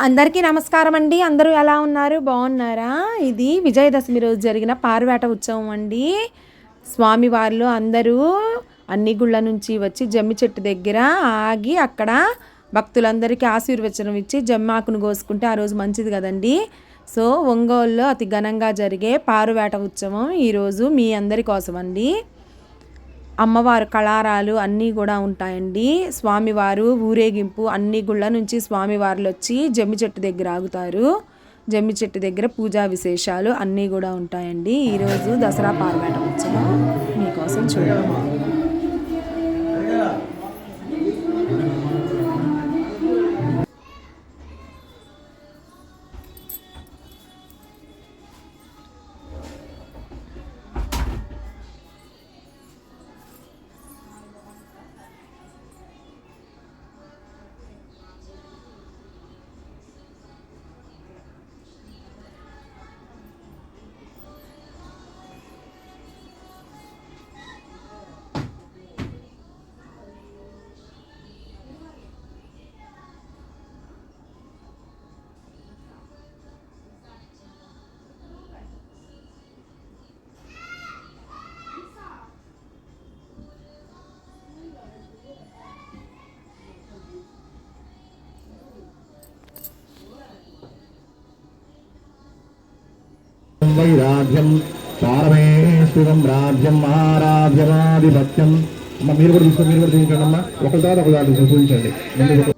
అందరికీ నమస్కారం అండి. అందరూ ఎలా ఉన్నారు? బాగున్నారా? ఇది విజయదశమి రోజు జరిగిన పారువేట ఉత్సవం అండి. స్వామివార్లు అందరూ అన్ని గుళ్ళ నుంచి వచ్చి జమ్మి చెట్టు దగ్గర ఆగి అక్కడ భక్తులందరికీ ఆశీర్వచనం ఇచ్చి జమ్మాకును కోసుకుంటే ఆ రోజు మంచిది కదండి. సో ఒంగోలులో అతి ఘనంగా జరిగే పారువేట ఉత్సవం ఈరోజు మీ అందరి కోసం అండి అమ్మవారు కళారాలు అన్నీ కూడా ఉంటాయండి. స్వామివారు ఊరేగింపు అన్ని గుళ్ళ నుంచి స్వామివార్లు వచ్చి జమ్మి చెట్టు దగ్గర ఆగుతారు. జమ్మి చెట్టు దగ్గర పూజా విశేషాలు అన్నీ కూడా ఉంటాయండి. ఈరోజు దసరా పార్వేట ఉత్సవం మీకోసం చూడండి. వైరాధ్యం పారమేశ్వరం రాజ్యం ఆరాధ్యమాధిపత్యం. మీరు కూడా తీసుకోండి మీరు కూడా తీసుకోండి అమ్మా. ఒకరి తర్వాత ఒక దాంట్లో చూపించండి.